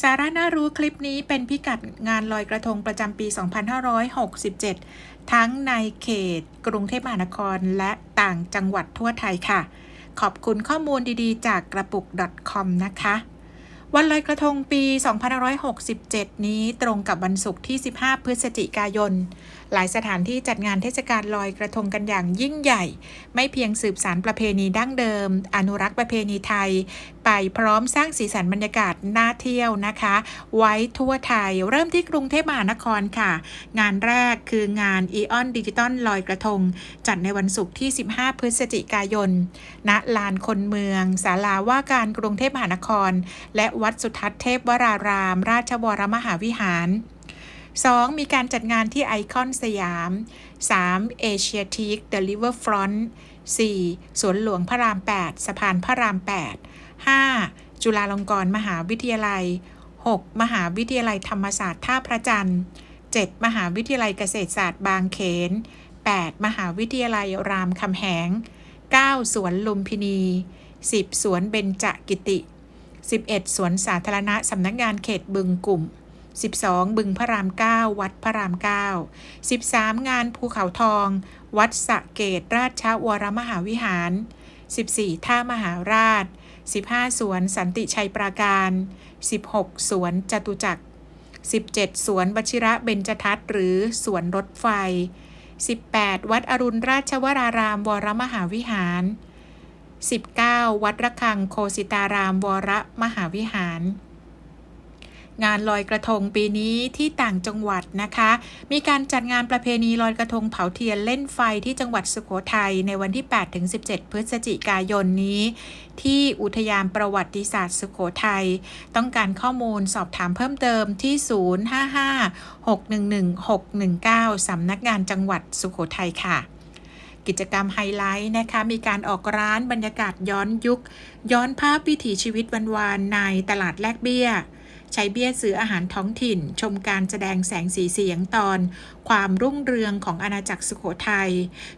สาระน่ารู้คลิปนี้เป็นพิกัดงานลอยกระทงประจำปี 2567 ทั้งในเขต กรุงเทพมหานครและต่างจังหวัดทั่วไทยค่ะ ขอบคุณข้อมูลดีๆ จากกระปุก .com นะคะ วันลอยกระทงปี 2567 นี้ตรงกับวันศุกร์ที่ 15 พฤศจิกายน หลายสถานที่จัดงานเทศกาลลอยกระทงกันอย่างยิ่งใหญ่ ไม่เพียงสืบสารประเพณีดั้งเดิม อนุรักษ์ประเพณีไทยไปพร้อมสร้างสีสันบรรยากาศน่าเที่ยวนะคะ ไว้ทั่วไทยเริ่มที่กรุงเทพมหานครค่ะ งานแรกคืองาน e ออนดิจิตอลลอยกระทง จัดในวันศุกร์ที่ 15 พฤศจิกายน ณลานคนเมืองศาลาว่าการกรุงเทพมหานคร และวัดสุทัศน์เทพวราราม ราชวรมหาวิหาร 2. มีการจัดงานที่ไอคอนสยาม 3. เอเชียทีคเดลิเวอร์ฟรอนต์ 4. สวนหลวงพระราม 8 สะพานพระราม 8 5. จุฬาลงกรณ์มหาวิทยาลัย 6. มหาวิทยาลัยธรรมศาสตร์ท่าพระจันทร์ 7. มหาวิทยาลัยเกษตรศาสตร์บางเขน 8. มหาวิทยาลัยรามคำแหง 9. สวนลุมพินี 10. สวนเบญจกิติ 11. สวนสาธารณะสำนักงานเขตบึงกลุ่ม 12. บึงพระราม 9 วัดพระราม 9 13. งานภูเขาทอง วัดสะเกตราชวรมหาวิหาร 14. ท่ามหาราช 15. สวนสันติชัยปราการ 16. สวนจตุจักร 17. สวนวชิระเบญจทัศน์หรือสวนรถไฟ 18. วัดอรุณราชวรารามวรมหาวิหาร 19. วัดระฆังโคสิตารามวรมหาวิหาร งานลอยกระทงปีนี้ที่ต่างจังหวัดนะคะ มีการจัดงานประเพณีลอยกระทงเผาเทียนเล่นไฟที่จังหวัดสุโขทัยในวันที่ 8-17 พฤศจิกายนนี้ ที่อุทยานประวัติศาสตร์สุโขทัยต้องการข้อมูลสอบถามเพิ่มเติมที่ 055-611-619 สำนักงานจังหวัดสุโขทัยค่ะกิจกรรมไฮไลท์นะคะ มีการออกร้านบรรยากาศย้อนยุค ย้อนภาพวิถีชีวิตวันวานในตลาดแลกเบี้ย ใช้เบี้ยซื้ออาหารท้องถิ่น ชมการแสดงแสงสีเสียงตอน ความรุ่งเรืองของอาณาจักรสุโขทัย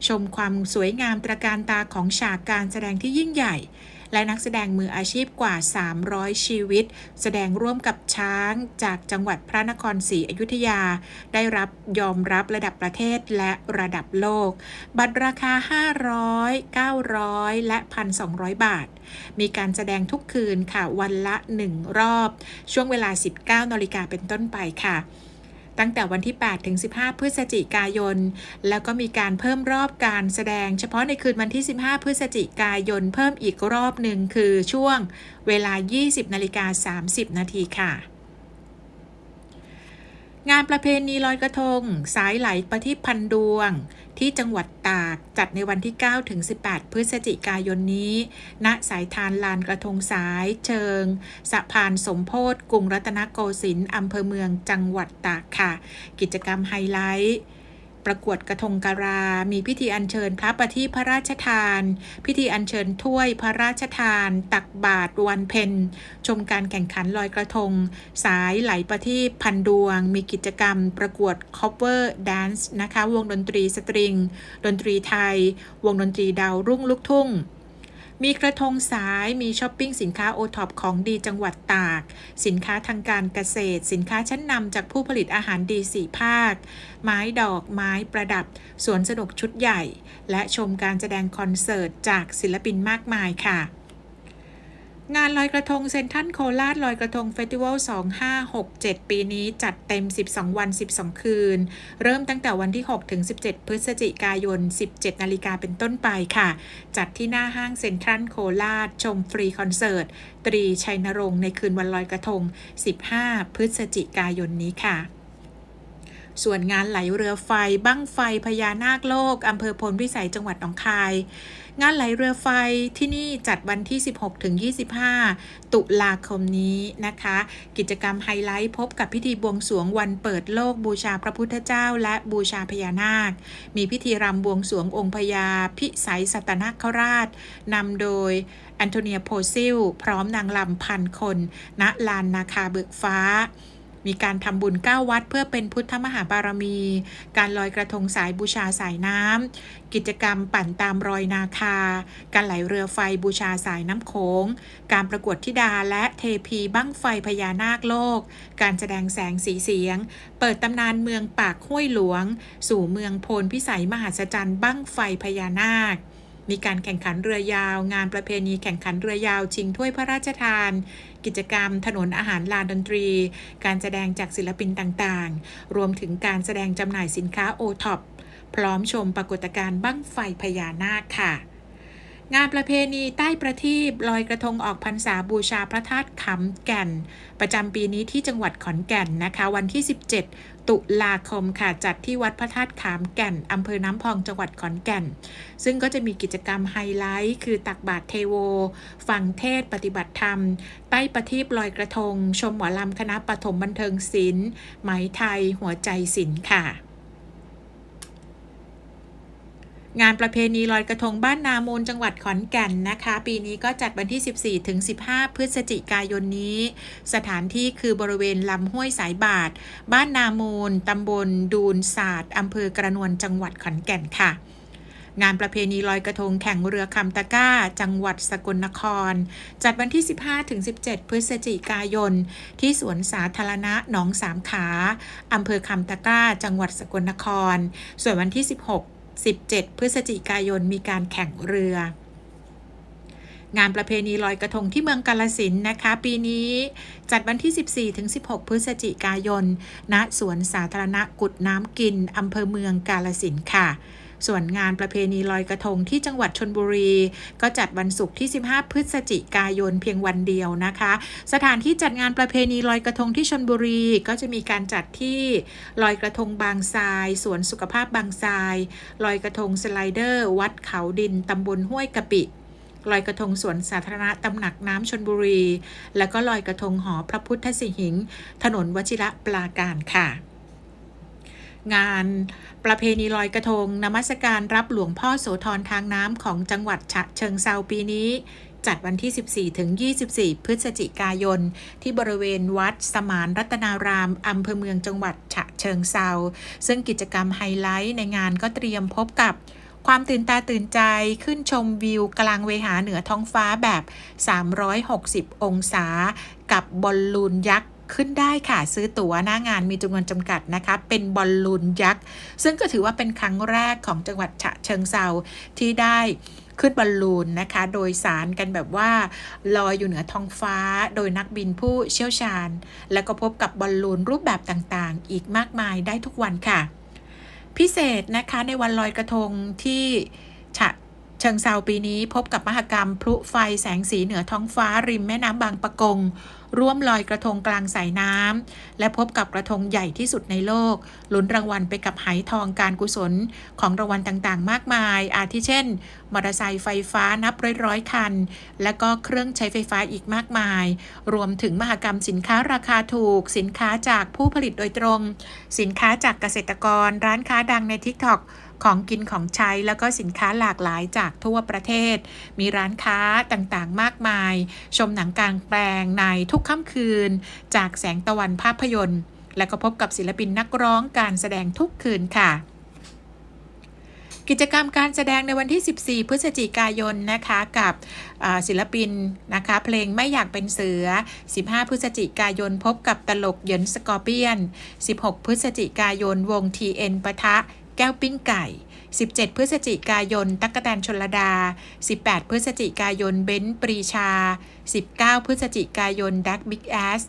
ชมความสวยงามตระการตาของฉากการแสดงที่ยิ่งใหญ่ และนักแสดงมืออาชีพกว่า 300 ชีวิต แสดงร่วมกับช้างจากจังหวัดพระนครศรีอยุธยา ได้รับยอมรับระดับประเทศและระดับโลก บัตรราคา 500 900 และ 1,200 บาท มีการแสดงทุกคืนค่ะวันละ 1 รอบ ช่วงเวลา 19นาฬิกาเป็นต้นไปค่ะ ตั้งแต่วันที่ 8 ถึง 15 พฤศจิกายน แล้วก็มีการเพิ่มรอบการแสดง เฉพาะในคืนวันที่ 15 พฤศจิกายน เพิ่มอีกรอบหนึ่งคือช่วงเวลา 20นาฬิกา30 นาทีค่ะ งานประเพณีลอยกระทง สายไหลประทีปพันดวง ที่จังหวัดตากจัดในวันที่ 9 ถึง 18 พฤศจิกายนนี้ ณสายทานลานกระทงสายเชิง สะพานสมโพธกรุงรัตนโกสินทร์อำเภอเมืองจังหวัดตากค่ะ กิจกรรมไฮไลท์ ประกวดกระทงการา มีพิธีอัญเชิญพระประทีพระราชทาน พิธีอัญเชิญถ้วยพระราชทาน ตักบาตรวันเพนชมการแข่งขันลอยกระทง สายไหลประทีปพันดวง มีกิจกรรมประกวด cover dance นะคะ วงดนตรีสตริง ดนตรีไทย วงดนตรีดาวรุ่งลูกทุ่ง มีกระทงสายมีช้อปปิ้งสินค้าโอท็อปของดีจังหวัดตาก สินค้าทางการเกษตร สินค้าชั้นนำจากผู้ผลิตอาหารดีสี่ภาค ไม้ดอกไม้ประดับ สวนสนุกชุดใหญ่ และชมการแสดงคอนเสิร์ตจากศิลปินมากมายค่ะ งานลอยกระทงเซนทรันโคราชลอยกระทงเฟสติวัล 2567 ปีนี้จัดเต็ม 12 วัน 12 คืน เริ่มตั้งแต่วันที่ 6 ถึง 17 พฤศจิกายน 17 นาฬิกาเป็นต้นไปค่ะ จัดที่หน้าห้างเซนทรัลโคราช ชมฟรีคอนเสิร์ต ตรีชัยนรงค์ในคืนวันลอยกระทง 15 พฤศจิกายนนี้ค่ะ ส่วนงานไหลเรือไฟ บั้งไฟพญานาคโลก อำเภอพลวิสัยจังหวัดหนองคาย งานไหลเรือไฟที่นี่จัดวันที่ 16ถึง25 ตุลาคมนี้นะคะ กิจกรรมไฮไลท์พบกับพิธีบวงสวงวันเปิดโลกบูชาพระพุทธเจ้า และบูชาพญานาค มีพิธีรำบวงสวงองค์พญาพิสัยสัตนคราชนำโดยแอนโทเนียโพซิล พร้อมนางลำพันคน ณลานนาคาเบิกฟ้า มีการทำบุญ 9 วัด เพื่อเป็นพุทธมหาบารมี การลอยกระทงสายบูชาสายน้ำ กิจกรรมปั่นตามรอยนาคา การไหลเรือไฟบูชาสายน้ำโขง การประกวดธิดาและเทพีบั้งไฟพญานาคโลก การแสดงแสงสีเสียง เปิดตำนานเมืองปากห้วยหลวง สู่เมืองโพนพิสัยมหัศจรรย์บั้งไฟพญานาคมีการแข่งขันเรือยาว งานประเพณีแข่งขันเรือยาวชิงถ้วยพระราชทาน กิจกรรม ถนนอาหารลานดนตรี การแสดงจากศิลปินต่างๆ รวมถึงการแสดงจำหน่ายสินค้าโอท็อปพร้อมชมปรากฏการณ์บั้งไฟพญานาคค่ะ งานประเพณีใต้ประทีปลอยกระทงออกพรรษาบูชาพระธาตุขำแก่น ประจำปีนี้ที่จังหวัดขอนแก่นนะคะ วันที่ 17 ตุลาคมค่ะ จัดที่วัดพระธาตุขามแก่นอำเภอน้ำพองจังหวัดขอนแก่น ซึ่งก็จะมีกิจกรรมไฮไลท์ คือตักบาตรเทโว ฟังเทศปฏิบัติธรรม ใต้ประทีปลอยกระทง ชมหมอลำคณะปฐมบันเทิงศิลป์ไหมไทยหัวใจศิลป์ค่ะ งานประเพณีลอยกระทงบ้านนามูลจังหวัดขอนแก่นนะคะ ปีนี้ก็จัดวันที่ 14 ถึง 15 พฤศจิกายนนี้ สถานที่คือบริเวณลำห้วยสายบาทบ้านนามูลตำบลดูนศาสตร์อำเภอกระนวนจังหวัดขอนแก่นค่ะงานประเพณีลอยกระทงแข่งเรือคำตะก้า จังหวัดสกลนคร จัดวันที่ 15-17 พฤศจิกายน ที่สวนสาธารณะหนองสามขา อำเภอคำตะก้า จังหวัดสกลนคร ส่วนวันที่ 16 17 พฤศจิกายนมีการแข่งเรือ งานประเพณีลอยกระทงที่เมืองกาลสินนะคะ ปีนี้จัดวันที่ 14 ถึง 16 พฤศจิกายนณสวนสาธารณะกุดน้ำกินอำเภอเมืองกาลสินค่ะ ส่วนงานประเพณีลอยกระทงที่จังหวัดชนบุรี ก็จัดวันศุกร์ที่ 15 พฤศจิกายนเพียงวันเดียวนะคะ สถานที่จัดงานประเพณีลอยกระทงที่ชนบุรีก็จะมีการจัดที่ลอยกระทงบางทรายสวนสุขภาพบางทรายลอยกระทงสไลเดอร์ วัดเขาดินตำบลห้วยกะปิลอยกระทงสวนสาธารณะตำหนักน้ำชนบุรี แล้วก็ลอยกระทงหอพระพุทธสิหิงค์ถนนวชิระปราการค่ะ งานประเพณีลอยกระทงนมัสการรับหลวงพ่อโสธรทางน้ำของจังหวัดฉะเชิงเซาปีนี้ จัดวันที่ 14 ถึง 24 พฤศจิกายน ที่บริเวณวัดสมานรัตนารามอำเภอเมืองจังหวัดฉะเชิงเซาซึ่งกิจกรรมไฮไลท์ในงานก็เตรียมพบกับความตื่นตาตื่นใจขึ้นชมวิวกลางเวหาเหนือท้องฟ้าแบบ 360 องศา กับบอลลูนยักษ์ ขึ้นได้ค่ะ ซื้อตั๋วหน้างานมีจำนวนจำกัดนะคะ เป็นบอลลูนยักษ์ ซึ่งก็ถือว่าเป็นครั้งแรกของจังหวัดฉะเชิงเซาที่ได้ขึ้นบอลลูนนะคะ โดยสารกันแบบว่าลอยอยู่เหนือท้องฟ้า โดยนักบินผู้เชี่ยวชาญ แล้วก็พบกับบอลลูนรูปแบบต่างๆ อีกมากมายได้ทุกวันค่ะ พิเศษนะคะในวันลอยกระทงที่ฉะเชิงเซาปีนี้พบกับมหกรรมพลุไฟแสงสีเหนือท้องฟ้าริมแม่น้ำบางปะกง ร่วมลอยกระทงกลางสายน้ำและพบกับกระทงใหญ่ที่สุดในโลก ลุ้นรางวัลไปกับไหทองการกุศลของรางวัลต่างๆ มากมาย อาทิเช่น มอเตอร์ไซค์ไฟฟ้านับร้อยๆ คัน และก็เครื่องใช้ไฟฟ้าอีกมากมาย รวมถึงมหกรรมสินค้าราคาถูก สินค้าจากผู้ผลิตโดยตรง สินค้าจากเกษตรกร ร้านค้าดังใน TikTok ของกินของใช้แล้วก็สินค้าหลากหลายจากทั่วประเทศ มีร้านค้าต่างๆ มากมาย ชมหนังกลางแปลงในทุกค่ำคืน จากแสงตะวันภาพยนตร์ และก็พบกับศิลปินนักร้องการแสดงทุกคืนค่ะ กิจกรรมการแสดงในวันที่ 14 พฤศจิกายนนะคะกับศิลปินนะคะเพลงไม่อยากเป็นเสือ 15 พฤศจิกายนพบกับตลกเหยินสกอร์เปียน 16 พฤศจิกายนวง TN ปะทะแก้วปิ้งไก่ 17 พฤศจิกายน ตั๊กแตนชนลดา 18 พฤศจิกายน เบนซ์ปรีชา 19 พฤศจิกายน ดักบิ๊กแอส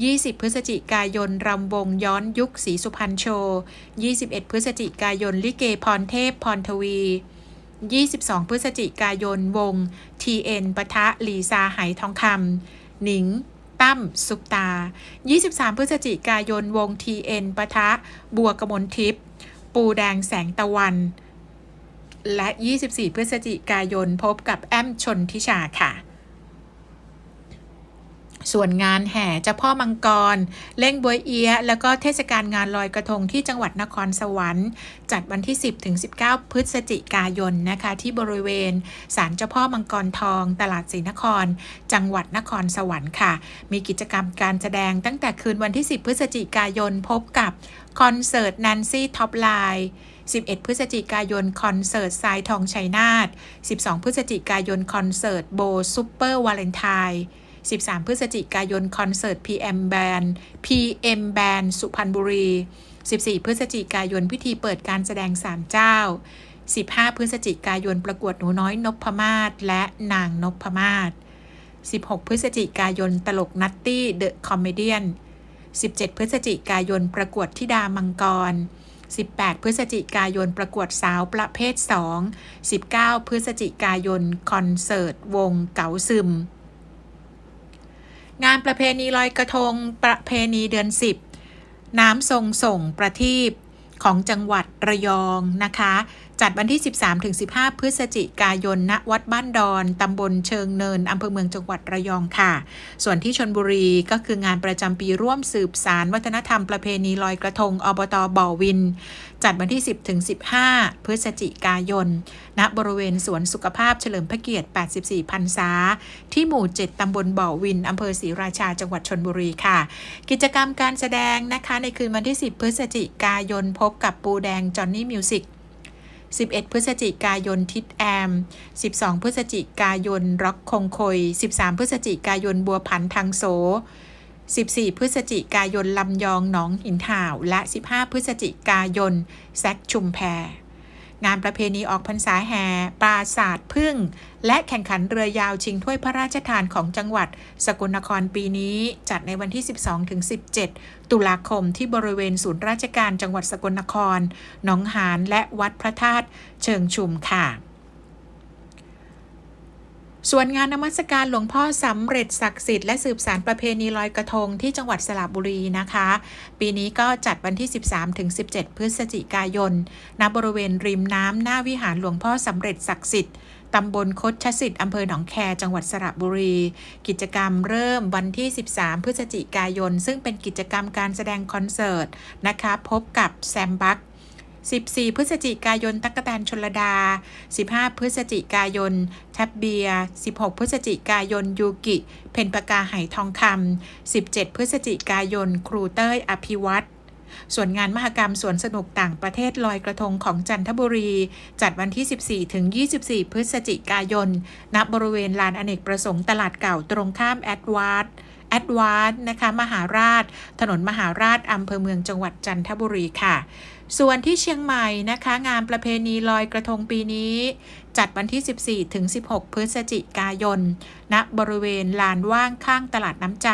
20 พฤศจิกายน รำวงย้อนยุคสีสุพรรณโชว์ 21 พฤศจิกายน ลิเกพรเทพพรทวี 22 พฤศจิกายน วง TN ปะทะลีซาไหทองคำหนิง ตั้ม สุกตา 23 พฤศจิกายน วง TN ปะทะ บัวกมลทิพย์ ปูแดงแสงตะวัน และ 24 พฤศจิกายนพบกับแอมชนทิชาค่ะ ส่วนงานแห่เจ้าพ่อมังกร เล่งบวยเอียแล้วก็เทศกาลงานลอยกระทงที่จังหวัดนครสวรรค์ จัดวันที่ 10ถึง19 พฤศจิกายนนะคะ ที่บริเวณศาลเจ้าพ่อมังกรทอง ตลาดศรีนคร จังหวัดนครสวรรค์ค่ะ มีกิจกรรมการแสดงตั้งแต่คืนวันที่ 10 พฤศจิกายนพบกับคอนเสิร์ตนันซี่ท็อปไลน์ 11 พฤศจิกายนคอนเสิร์ตทรายทองชัยนาท12 พฤศจิกายนคอนเสิร์ตโบซูเปอร์วาเลนไทน์13 พฤศจิกายนคอนเสิร์ต PM Band PM Band สุพรรณบุรี 14 พฤศจิกายนพิธีเปิดการแสดงสารเจ้า 15 พฤศจิกายนประกวดหนูน้อยนพมาศและนางนพมาศ16 พฤศจิกายนตลกนัตตี้เดอะคอมเมเดียน17 พฤศจิกายนประกวดธิดามังกร 18 พฤศจิกายนประกวดสาวประเภท 2 19 พฤศจิกายนคอนเสิร์ตวงเก๋าซึม งานประเพณีลอยกระทงประเพณีเดือน 10 น้ำทรงส่งประทีปของจังหวัดระยองนะคะ จัดวันที่ 13-15 พฤศจิกายน ณ วัดบ้านดอน ตำบลเชิงเนิน อำเภอเมืองจังหวัดระยองค่ะ ส่วนที่ชนบุรีก็คืองานประจำปีร่วมสืบสารวัฒนธรรมประเพณีลอยกระทง อบตบ่อวิน จัดวันที่ 10-15 พฤศจิกายน ณ บริเวณสวนสุขภาพเฉลิมพระเกียรติ 84 พรรษา ที่หมู่ 7 ตำบลบ่อวิน อำเภอศรีราชา จังหวัดชนบุรีค่ะ กิจกรรมการแสดงนะคะในคืนวันที่ 10 พฤศจิกายน พบกับปูแดงจอนนี่มิวสิก 11 พฤศจิกายนทิดแอม 12 พฤศจิกายนร็อกคงคอย13 พฤศจิกายนบัวผันทางโส 14 พฤศจิกายนลำยองหนองหินถ่าว และ 15 พฤศจิกายนแซกชุมแพร งานประเพณีออกพรรษาแห่ปราศาสตร์พึ่ง และแข่งขันเรือยาวชิงถ้วยพระราชทานของจังหวัด สกลนครปีนี้จัดในวันที่ 12-17 ตุลาคมที่บริเวณศูนย์ราชการจังหวัดสกลนคร หนองหานและวัดพระธาตุเชิงชุมค่ะ ส่วนงานนมัสการหลวงพ่อสำเร็จศักดิ์สิทธิ์และสืบสารประเพณีลอยกระทงที่จังหวัดสระบุรีนะคะ ปีนี้ก็จัดวันที่ 13-17 พฤศจิกายน ณ บริเวณริมน้ำหน้าวิหารหลวงพ่อสำเร็จศักดิ์สิทธิ์ตำบลคดชสิทธิ์อำเภอหนองแค จังหวัดสระบุรี กิจกรรมเริ่มวันที่ 13 พฤศจิกายน ซึ่งเป็นกิจกรรมการแสดงคอนเสิร์ตนะคะ พบกับแซมบัค 14 พฤศจิกายน ตั๊กแตนชลดา 15 พฤศจิกายนแท็บเบีย 16 พฤศจิกายน ยูกิ เพนปากาไหทองคำ 17 พฤศจิกายน ครูเต้ย อภิวัตรส่วนงานมหกรรมสวนสนุกต่างประเทศลอยกระทงของจันทบุรี จัดวันที่ 14 ถึง 24 พฤศจิกายน ณ บริเวณลานอเนกประสงค์ตลาดเก่าตรงข้ามแอดวาร์ดแอดวานนะคะ มหาราช ถนนมหาราชอำเภอเมืองจังหวัดจันทบุรีค่ะ ส่วนที่เชียงใหม่นะคะ งานประเพณีลอยกระทงปีนี้ จัดวันที่ 14 ถึง 16 พฤศจิกายนณบริเวณลานว่างข้างตลาดน้ำใจ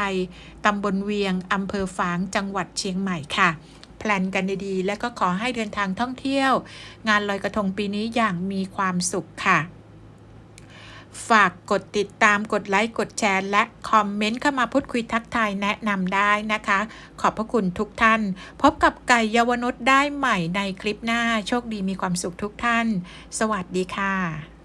ตำบลเวียงอำเภอฝางจังหวัดเชียงใหม่ค่ะแพลนกันดีๆ และก็ขอให้เดินทางท่องเที่ยว งานลอยกระทงปีนี้อย่างมีความสุขค่ะ ฝากกดติดตามกดไลค์กดแชร์ และคอมเมนต์เข้ามาพูดคุยทักทายแนะนำได้นะคะ ขอบพระคุณทุกท่าน พบกับไก่เยาวนุษย์ได้ใหม่ในคลิปหน้า โชคดีมีความสุขทุกท่าน สวัสดีค่ะ